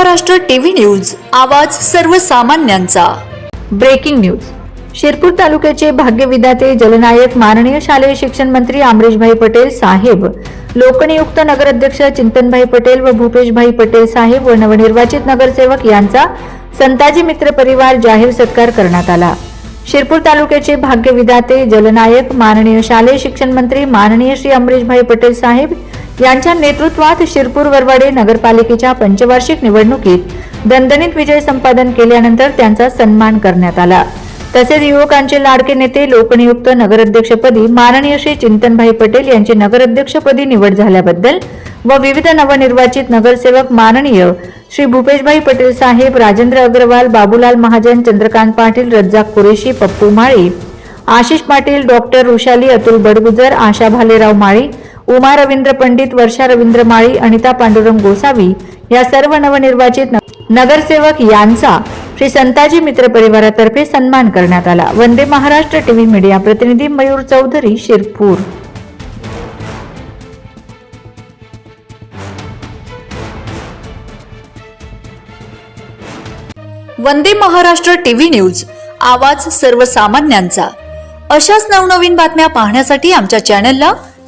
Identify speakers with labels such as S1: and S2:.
S1: Maharashtra TV news आवाज सर्वसामान्यांचा.
S2: Breaking news. Shirpur तालुक्याचे भाग्यविधाते जलनायक माननीय शालेय शिक्षण मंत्री अमरीशभाई पटेल साहेब लोकनियुक्त नगराध्यक्ष चिंतनभाई पटेल व भूपेशभाई पटेल साहेब व नवनिर्वाचित नगरसेवक यांचा संताजी मित्र परिवार जाहीर सत्कार करण्यात आला. शिरपूर तालुक्याचे भाग्यविधाते जलनायक माननीय शालेय शिक्षण मंत्री माननीय श्री अमरीशभाई पटेल साहेब यांच्या नेतृत्वात शिरपूर वरवाडे नगरपालिकेच्या पंचवार्षिक निवडणुकीत दणदणीत विजय संपादन केल्यानंतर त्यांचा सन्मान करण्यात आला. तसेच युवकांचे लाडके नेते लोकनियुक्त नगराध्यक्षपदी माननीय श्री चिंतनभाई पटेल यांची नगराध्यक्षपदी निवड झाल्याबद्दल व विविध नवनिर्वाचित नगरसेवक माननीय श्री भूपेशभाई पटेल साहेब राजेंद्र अग्रवाल बाबूलाल महाजन चंद्रकांत पाटील रज्जाक कुरेशी पप्पू माळी आशिष पाटील डॉक्टर रुशाली अतुल बडगुजर आशा भालेराव माळी उमा रवींद्र पंडित वर्षा रवींद्र माळी अनिता पांडुरंग गोसावी या सर्व नवनिर्वाचित नगरसेवक यांचा श्री संताजी मित्र परिवारातर्फे सन्मान करण्यात आला. वंदे महाराष्ट्र टीव्ही मीडिया प्रतिनिधी मयूर चौधरी शिरपूर.
S1: वंदे महाराष्ट्र टीव्ही न्यूज आवाज सर्वसामान्यांचा. अशाच नवनवीन बातम्या पाहण्यासाठी आमच्या चॅनलला